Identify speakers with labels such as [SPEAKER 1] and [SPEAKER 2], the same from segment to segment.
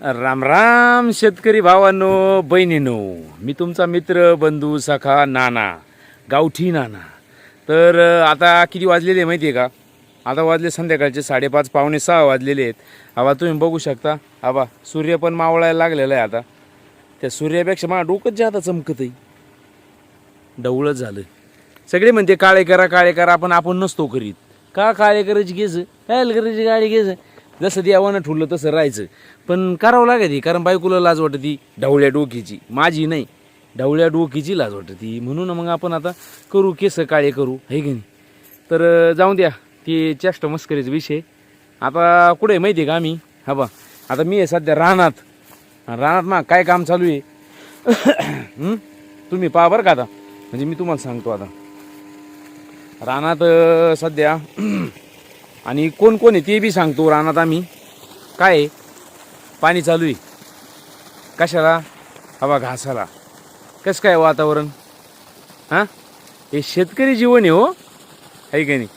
[SPEAKER 1] राम राम शेतकरी भावांनो बहिणीनो. मी तुमचा मित्र बंधू सखा नाना गावठी नाना. तर आता किती वाजलेले आहे माहिती आहे का? आता वाजले संध्याकाळचे साडेपाच पावणे सहा वाजलेले आहेत. आबा तुम्ही बघू शकता. आबा सूर्य पण मावळायला लागलेला आहे आता. त्या सूर्यापेक्षा मला डोकंच जे आता चमकत आहे. डवळच झालं. सगळे म्हणते काळे करा काळे करा आपण आपण नसतो करीत. का काळे करायची घेस काय करायची गाडी घेस जसं देवानं ठुरलं तसं राहायचं. पण करावं लागते कारण बायकोला लाज वाटती ढवळ्या डोकीची. माझी नाही ढवळ्या डोकीची लाज वाटती. म्हणून मग आपण आता करू केस काळे करू हे की नाही? तर जाऊन द्या ते चेष्ट मस्करीचा विषय. आता कुठे आहे माहिती आहे का आम्ही? हा बा आता मी आहे सध्या रानात. रानात मग काय काम चालू आहे? तुम्ही पहा बरं का आता. म्हणजे मी तुम्हाला सांगतो आता. रानात सध्या आणि कोण कोण आहे ते बी सांगतो रानात आम्ही. काय आहे? पाणी चालू आहे. कशाला? हवा घासाला. कसं काय वातावरण? हां? हे शेतकरी जीवन आहे हो. आहे का नाही?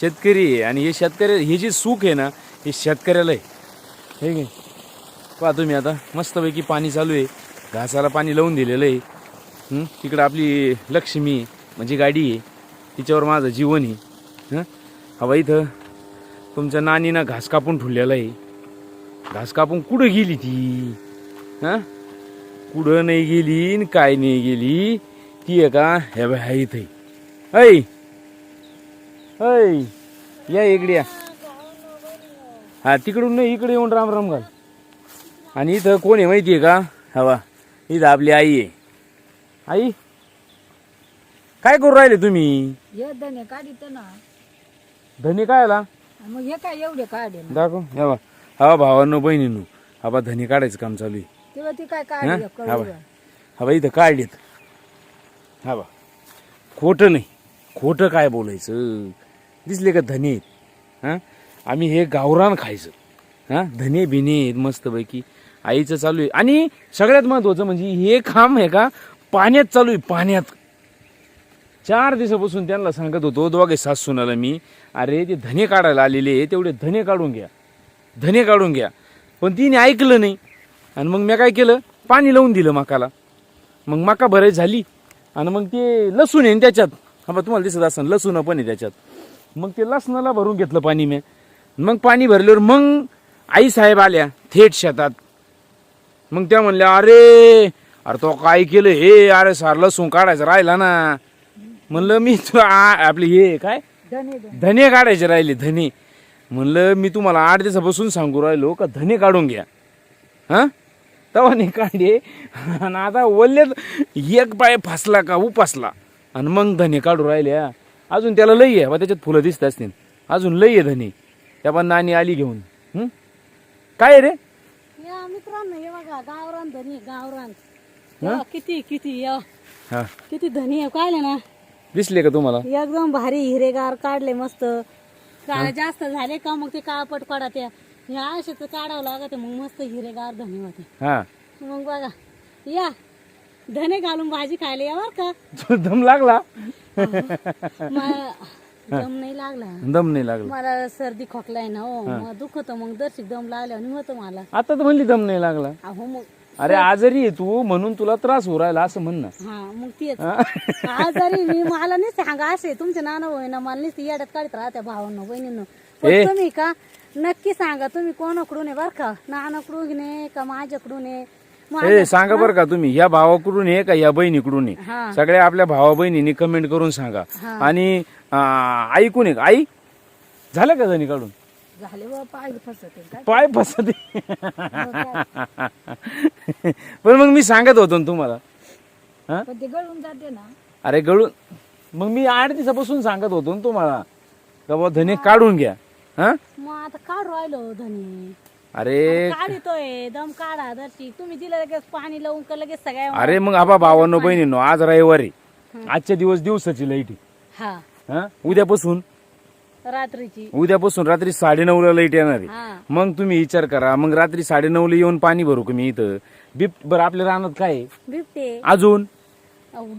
[SPEAKER 1] शेतकरी आहे आणि हे शेतकरी हे जे सुख आहे ना हे शेतकऱ्याला आहे. है की नाही? पहा तुम्ही आता मस्तपैकी पाणी चालू आहे. घासाला पाणी लावून दिलेलं आहे. तिकडं आपली लक्ष्मी म्हणजे गाडी आहे. तिच्यावर माझं जीवन आहे. हं? हवा इथं. तुमच्या नानीनं घास कापून ठेवलेला आहे. घास कापून कुठं गेली ती? हां? कुठं नाही गेली काय नाही गेली ती आहे का हे बाय हाय इथे ऐ! ऐ! या इकडे या. हा तिकडून नाही इकडे येऊन राम राम घाल. आणि इथं कोण आहे माहिती आहे का हवा इथं आपली आई आहे. आई? काय करू राहिले तुम्ही?
[SPEAKER 2] धने
[SPEAKER 1] काय आला?
[SPEAKER 2] मग हे काय एवढे काढे ना
[SPEAKER 1] दाखव. हवा हवा भावांनो बहिणीनो. हवा धने काढायचं काम चालू आहे.
[SPEAKER 2] तेव्हा ती काय
[SPEAKER 1] हं?
[SPEAKER 2] काढे
[SPEAKER 1] हा बा. इथं काढलेत. हा बा. खोटं नाही. खोटं काय बोलायचं? दिसले का धने? आहेत हां? आम्ही हे गावरान खायचं. हां? धने बिने आहेत मस्तपैकी आईचं चालू आहे. आणि सगळ्यात महत्त्वाचं म्हणजे हे काम आहे का? पाण्यात चालू आहे पाण्यात. चार दिवसापासून त्यांना सांगत होतो दोघे सास सुनाला मी. अरे ते धने काढायला आलेले आहे तेवढे धने काढून घ्या. धने काढून घ्या. पण तिने ऐकलं नाही. आणि मग मी काय केलं? पाणी लावून दिलं मकाला. मग मका भराई झाली. आणि मग ते लसूण आहे त्याच्यात. हा बा तुम्हाला दिसत असेल लसूण पण आहे त्याच्यात. मग ते लसणाला भरून घेतलं पाणी मी. मग पाणी भरल्यावर मग आई साहेब आल्या थेट शेतात. मग त्या म्हणल्या अरे अरे तो काय केलं? हे अरे सार लसूण काढायचं राहिला ना. म्हणलं मी तू आपले हे काय?
[SPEAKER 2] धने
[SPEAKER 1] काढायचे राहिले धने. म्हणलं मी तुम्हाला आठ दिवसापासून सांगू राहिलो का धने काढून घ्या. हां? तेव्हा नाही काढे आणि आता वल्ल्यात एक पाय फसला का उपासला. आणि मग धने काढू राहिले हा. अजून त्याला लई आहे बा त्याच्यात फुलं दिसत असतील. अजून लई आहे धने. त्या पण नानी आली घेऊन? काय रे?
[SPEAKER 2] मित्रांनो हे बघा गावरान धनी गावरान. किती किती
[SPEAKER 1] हा.
[SPEAKER 2] किती धनी आहे काढले ना?
[SPEAKER 1] दिसले का तुम्हाला?
[SPEAKER 2] एकदम भारी हिरेगार काढले मस्त. जास्त झाले का मग ते काळपट काढा त्या. हे असेच काढावं लागत मग मस्त हिरेगार धने होते.
[SPEAKER 1] हा.
[SPEAKER 2] मग बघा. या. धने घालून भाजी खायला या बर का.
[SPEAKER 1] तो दम लागला?
[SPEAKER 2] मला दम नाही लागला.
[SPEAKER 1] दम नाही लागला.
[SPEAKER 2] मला सर्दी खोकला आहे ना हो. मग दुखत मग दर्शिक दम लागल्यावर होतं मला.
[SPEAKER 1] आता तर म्हणली दम नाही लागला.
[SPEAKER 2] अहो मग
[SPEAKER 1] अरे आजारी आहे तू म्हणून तुला त्रास हो राहिला असं म्हण ना.
[SPEAKER 2] हा मग तेच. आजारी मी मला नाही सांगा असे तुमचे नाना होय ना मला नुसती येड्यात काढत राहत्या भावांना बहिणीनं. पण. तुम्ही का नक्की सांगा तुम्ही कोणाकडून आहे बर का? नानाकडून आहे का माझ्याकडून आहे?
[SPEAKER 1] सांगा बरं का तुम्ही या भावाकडून आहे का या बहिणीकडून आहे? सगळ्या आपल्या भावा बहिणींनी कमेंट करून सांगा. आणि कोण आहे का? आई झालं का जणी काढून
[SPEAKER 2] झाले बा पाय फसत काय?
[SPEAKER 1] पाय फसते
[SPEAKER 2] मग काय?
[SPEAKER 1] पण मग मी सांगत होतो ना तुम्हाला. हा?
[SPEAKER 2] पण ते गळून जाते ना.
[SPEAKER 1] अरे गळून मग मी आठ दिवसापासून सांगत होतो ना तुम्हाला. का बा धने काढून घ्या. हा?
[SPEAKER 2] मग आता काढ राहिलो धनी.
[SPEAKER 1] अरे
[SPEAKER 2] काढितोय दम काढा दर्शी तुम्ही दिलं लगेच पाणी लावून का लगेच सगळ्या
[SPEAKER 1] अरे मग आबा भावांनो बहिणींनो आज रविवारी. आजच्या दिवस दिवसाची लाइट
[SPEAKER 2] हा.
[SPEAKER 1] हा? उद्यापासून.
[SPEAKER 2] रात्रीची.
[SPEAKER 1] उद्यापासून रात्री साडेनऊला लाइट येणार आहे.
[SPEAKER 2] हा.
[SPEAKER 1] मग तुम्ही विचार करा मग रात्री साडेनऊला येऊन पाणी भरू का मी इथं? बिप बरं आपल्या रानात काय आहे?
[SPEAKER 2] बिबटे.
[SPEAKER 1] अजून?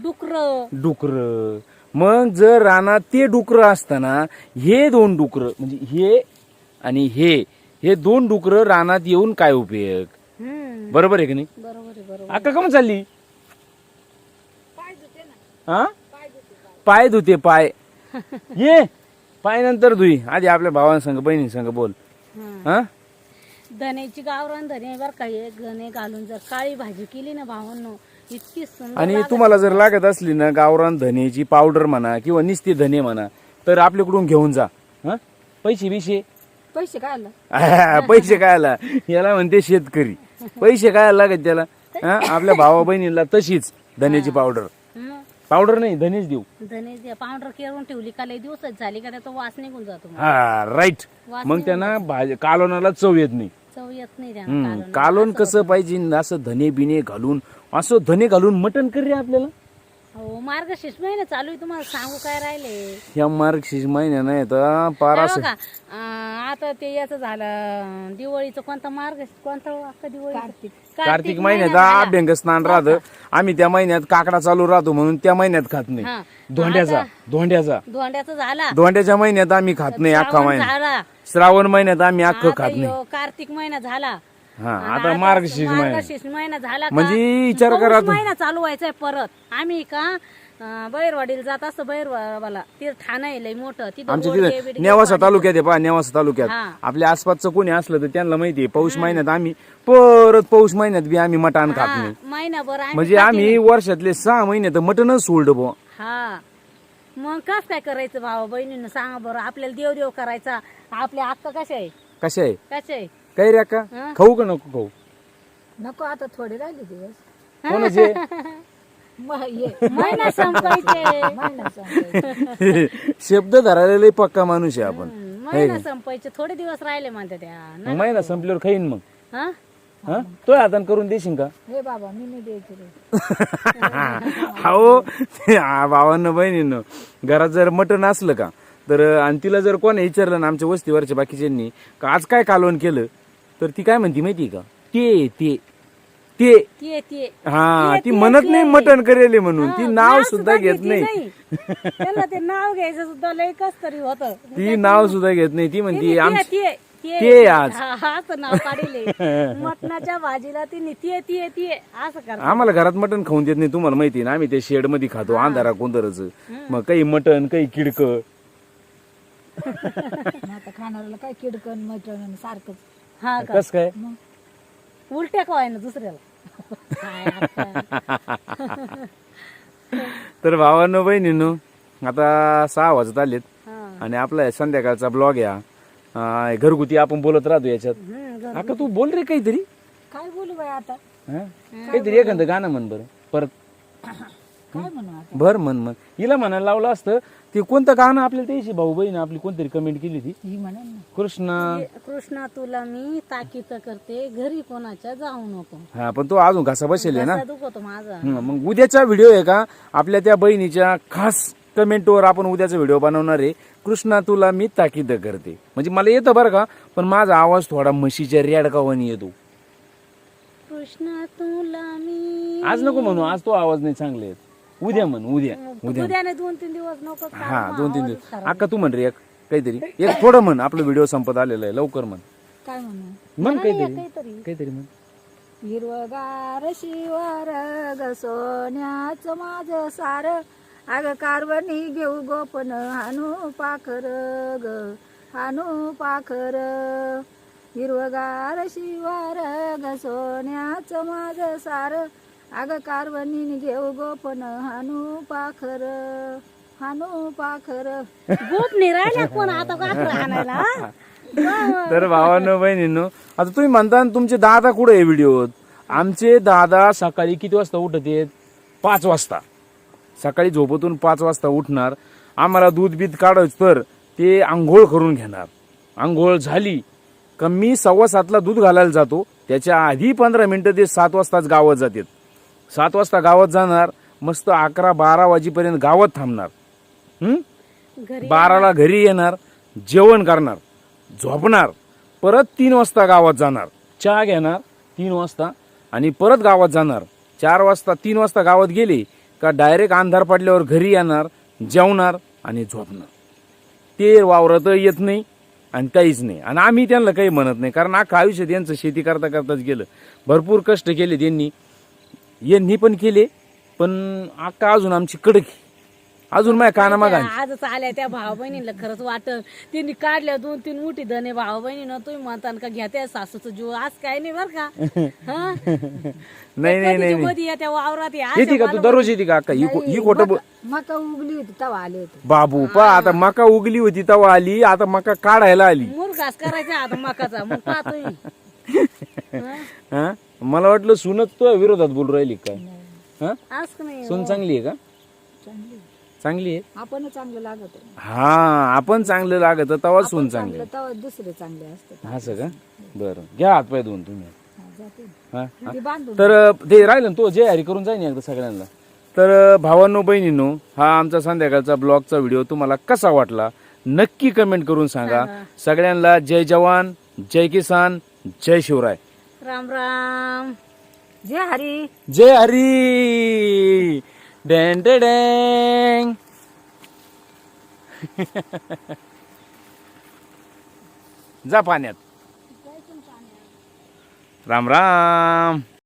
[SPEAKER 2] डुकर.
[SPEAKER 1] डुकर. मग जर रानात ते डुकर असताना हे दोन डुकर म्हणजे हे आणि हे हे दोन डुकर रानात येऊन काय उपयोग? बरोबर आहे की नाही?
[SPEAKER 2] बरोबर आहे बरोबर
[SPEAKER 1] अक्का कम चालली? हा? पाय धुते पाय. ये पाय नंतर धुई आधी आपल्या भावांसंग बहिणी संग बोल.
[SPEAKER 2] हा. धनेची गावरान धने बर का हे गणे घालून जर काळी भाजी केली ना भावांनो इतकी सुंदर
[SPEAKER 1] आणि
[SPEAKER 2] लागते.
[SPEAKER 1] तुम्हाला जर लागत असली ना गावरान धनेची पावडर म्हणा किंवा निस्ती धने म्हणा तर आपल्याकडून घेऊन जा. हा? पैसे बिशे?
[SPEAKER 2] पैसे काय आलं?
[SPEAKER 1] पैसे काय आला? याला म्हणते शेतकरी. पैसे काय लागत त्याला? हा? आपल्या भावा बहिणीला तशीच धन्याची पावडर. पावडर नाही धनेच देऊ.
[SPEAKER 2] धने पावडर केरून ठेवली का लई दिवसच झाली का त्याचा वास निघून जातो मग.
[SPEAKER 1] हा राईट
[SPEAKER 2] वास
[SPEAKER 1] मग त्यांना भाजी कालोनाला चव येत नाही.
[SPEAKER 2] चव येत नाही
[SPEAKER 1] हम्म,
[SPEAKER 2] कालवणाला.
[SPEAKER 1] कालोन कसं पाहिजे असं धने बिने घालून असं धने घालून मटण कर आपल्याला.
[SPEAKER 2] हो मार्गशीर्ष महिना चालू आहे तुम्हाला सांगू काय राहिले?
[SPEAKER 1] ह्या मार्गशीर्ष महिन्या नाही तर पार असं
[SPEAKER 2] बघा, अं, आता ते याचं झालं दिवाळीचं कोणता मार्ग कोणता अख्खा दिवाळी? कार्तिक.
[SPEAKER 1] कार्तिक महिन्यात अभ्यंग स्नान राहतं. आम्ही त्या महिन्यात काकडा चालू राहतो म्हणून त्या महिन्यात खात
[SPEAKER 2] हा.
[SPEAKER 1] नाही धोंड्याचा धोंड्याचा.
[SPEAKER 2] धोंड्याचा झाला.
[SPEAKER 1] धोंड्याच्या महिन्यात आम्ही खात नाही अख्खा
[SPEAKER 2] श्रावण
[SPEAKER 1] महिना.
[SPEAKER 2] झाला.
[SPEAKER 1] श्रावण महिन्यात आम्ही अख्खं
[SPEAKER 2] आता
[SPEAKER 1] खात नाही.
[SPEAKER 2] कार्तिक महिना झाला.
[SPEAKER 1] हा आता मार्गशीर्ष महिना.
[SPEAKER 2] मार्गशीर्ष महिना झाला का?
[SPEAKER 1] म्हणजे विचार
[SPEAKER 2] पौष
[SPEAKER 1] करा तू.
[SPEAKER 2] महिना चालू व्हायचाय परत. आम्ही का अं, बैरवाडीला जात असतो बैरवाला. ते ठाणं आहे लय मोठं. तिथं
[SPEAKER 1] आमच्या
[SPEAKER 2] गोडगे
[SPEAKER 1] तिथे
[SPEAKER 2] बिडगे
[SPEAKER 1] नेवासा
[SPEAKER 2] पाणी-
[SPEAKER 1] तालुक्यात आहे पहा नेवासा तालुक्यात.
[SPEAKER 2] हा.
[SPEAKER 1] आपल्या आसपासचं कोणी असलं तर त्यांना माहिती आहे पौष महिन्यात आम्ही परत पौष महिन्यात बी आम्ही मटण खात
[SPEAKER 2] हा,
[SPEAKER 1] नाही.
[SPEAKER 2] महिनाभर आम्ही
[SPEAKER 1] म्हणजे आम्ही वर्षातले सहा महिने तर मटणच सोडलं बुवा.
[SPEAKER 2] हा. मग कस काय करायचं भावा बहिणीनं सांगा बरं. आपल्याला देव देव करायचा. आपल्या अक्का कशा आहे?
[SPEAKER 1] कशा आहे?
[SPEAKER 2] कशा आहे?
[SPEAKER 1] काही रे का
[SPEAKER 2] हा.
[SPEAKER 1] खाऊ का नको खाऊ?
[SPEAKER 2] नको आता थोडे राहिले दिवस.
[SPEAKER 1] कोणाचे
[SPEAKER 2] महिना संपायचे.
[SPEAKER 1] शब्द धरायला लय पक्का माणूस आहे आपण.
[SPEAKER 2] महिना संपायचे थोडे दिवस राहिले म्हणते त्या.
[SPEAKER 1] मग महिना संपल्यावर खाईन मग.
[SPEAKER 2] हा?
[SPEAKER 1] हा? तो हातान करून देशील का?
[SPEAKER 2] हे बाबा मी नाही द्यायचे रे.
[SPEAKER 1] हो भावांना बहिणीनं घरात जर मटण असलं का तर आणि तिला जर कोणी विचारलं ना आमच्या वस्तीवरच्या बाकीच्यांनी का आज काय कालवण केलं? तर ती काय म्हणती माहिती का? ते ते ते.
[SPEAKER 2] ते ते.
[SPEAKER 1] हा
[SPEAKER 2] ते-
[SPEAKER 1] म्हणत. नाही मटण करेल म्हणून. ती नाव सुद्धा घेत नाही.
[SPEAKER 2] त्याला ते नाव घ्यायचं सुद्धा लय कस तरी होत.
[SPEAKER 1] ती नाव सुद्धा घेत नाही. ती म्हणती
[SPEAKER 2] ते
[SPEAKER 1] आज.
[SPEAKER 2] असं नाव काढले मटणाच्या भाजीला ती ते ते ते. असं कर
[SPEAKER 1] आम्हाला घरात मटण खाऊन देत नाही तुम्हाला माहिती आहे ना आम्ही ते शेडमध्ये खातो अंधारा कोंदरच. मग काही मटण काही किडक.
[SPEAKER 2] आता खाणाऱ्याला काय किडकन मटण सारखंच. हा का?
[SPEAKER 1] कस काय?
[SPEAKER 2] उलट्या का ना दुसऱ्याला? काय आता.
[SPEAKER 1] तर भावांनो बहिणींनो आता सहा वाजत आलेत
[SPEAKER 2] हा.
[SPEAKER 1] आणि आपला संध्याकाळचा ब्लॉग या अं, घरगुती आपण बोलत राहतो याच्यात.
[SPEAKER 2] हम्म, ग-
[SPEAKER 1] आता तू बोल रे काहीतरी.
[SPEAKER 2] काय बोलू बाई आता?
[SPEAKER 1] हा? काहीतरी एखादं गाणं म्हण बरं परत.
[SPEAKER 2] काय म्हणू आता?
[SPEAKER 1] भर म्हण म्हण. हिला म्हणायला लावलं असतं ते कोणतं गाणं आपल्याला त्याशी भाऊ बहीण आपली कोणतरी कमेंट केली होती
[SPEAKER 2] ही म्हणा
[SPEAKER 1] कृष्ण.
[SPEAKER 2] कृष्णा तुला मी ताकीद करते घरी कोणाच्या जाऊ नको.
[SPEAKER 1] हा पण तो अजून घासा बसेल आहे ना.
[SPEAKER 2] माझा.
[SPEAKER 1] हं, मग उद्याचा व्हिडिओ आहे का? आपल्या त्या बहिणीच्या खास कमेंटवर आपण उद्याचा व्हिडिओ बनवणार आहे. कृष्णा तुला मी ताकीद करते. म्हणजे मला येतं बरं का पण माझा आवाज थोडा म्हशीच्या रेडकावानी येतो.
[SPEAKER 2] कृष्णा तुला मी
[SPEAKER 1] आज नको म्हणू आज तो आवाज नाही चांगले आहेत उद्या म्हण उद्या उद्या
[SPEAKER 2] उद्याने दोन तीन दिवस नको
[SPEAKER 1] हा दोन तीन दिवस. अक्का तू म्हण रे एक काहीतरी. एक थोडं म्हण आपलं व्हिडिओ संपत आलेलं आहे लवकर म्हण.
[SPEAKER 2] काय म्हणू?
[SPEAKER 1] म्हण काहीतरी.
[SPEAKER 2] काहीतरी.
[SPEAKER 1] काहीतरी म्हण.
[SPEAKER 2] हिरवगार शिवार ग सोन्याच माझ सार. अग कारवणी घेऊ गोपन हानू पाखर ग हानू पाखर. हिरवगार शिवार ग सोन्याच माझ सार. अग कारवणी घेऊ गोपन हानू पाखर हानू पाखर. गोप नाही राहिला कोण आता पाखर आणायला
[SPEAKER 1] तर भावांनो बहिणींनो आता तुम्ही म्हणता ना तुमचे दादा कुठे आहे व्हिडिओत आमचे दादा सकाळी किती वाजता उठत आहेत? पाच वाजता. सकाळी झोपेतून पाच वाजता उठणार. आम्हाला दूध बीत काढायचं तर ते आंघोळ करून घेणार. आंघोळ झाली का मी सव्वा सातला दूध घालायला जातो. त्याच्या आधी पंधरा मिनिटं ते सात वाजताच गावात जातात. सात वाजता गावात जाणार मस्त अकरा बारा वाजेपर्यंत गावात थांबणार. बाराला घरी येणार जेवण करणार झोपणार परत तीन वाजता गावात जाणार. चहा घेणार तीन वाजता आणि परत गावात जाणार. चार वाजता तीन वाजता गावात गेले का डायरेक्ट अंधार पडल्यावर घरी येणार जेवणार आणि झोपणार. ते वावरत येत नाही आणि काहीच नाही. आणि आम्ही त्यांना काही म्हणत नाही कारण अख्खं आयुष्य त्यांचं शेती करता करताच गेलं. भरपूर कष्ट केले त्यांनी. यांनी पण केले पण अक्का अजून आमची कडक आहे. अजून माझ्या कानामागा
[SPEAKER 2] आजच आल्या त्या भाऊ बहिणीला खरंच वाटत त्यांनी काढल्या दोन तीन मोठी धने भाऊ बहिणीनं तुम्ही म्हणता का घ्या त्या सासूचं जीव. आज काय नाही बर का. हं?
[SPEAKER 1] नाही नाही नाही
[SPEAKER 2] कधीची कधी या त्या वावरात या.
[SPEAKER 1] येते का तू? दररोज येते का अक्का? ही खो- ही खोटं बोल
[SPEAKER 2] मका उगली होती तेव्हा आले होते.
[SPEAKER 1] बाबू पा आता मका उगली होती तेव्हा आली. आता मका काढायला आली.
[SPEAKER 2] मुरघास करायचा आता मकाचा. मग पाहतोय.
[SPEAKER 1] हा? मला वाटलं सुनच तो विरोधात बोलू राहिली काय हा?
[SPEAKER 2] नाही?
[SPEAKER 1] सून चांगली आहे का? चांगली आहे.
[SPEAKER 2] आपण चांगलं लागत
[SPEAKER 1] हा आपण चांगलं लागत तेव्हा सून चांगली
[SPEAKER 2] तेव्हा दुसरे चांगले असते
[SPEAKER 1] असं का? बरं. घ्या हात पाय धुवून तुम्ही. हा
[SPEAKER 2] ती बांधून
[SPEAKER 1] तर अ, ते राहिलं ना तो जय हरी करून जाईन एकदा सगळ्यांना. तर अ, भावांनो बहिणींनो हा आमचा संध्याकाळचा ब्लॉगचा व्हिडिओ तुम्हाला कसा वाटला नक्की कमेंट करून सांगा. सगळ्यांना जय जवान जय किसान जय शिवराय.
[SPEAKER 2] राम राम. जय हरी.
[SPEAKER 1] जय हरी. डेंग डे डेंग जा पाण्यात. राम राम.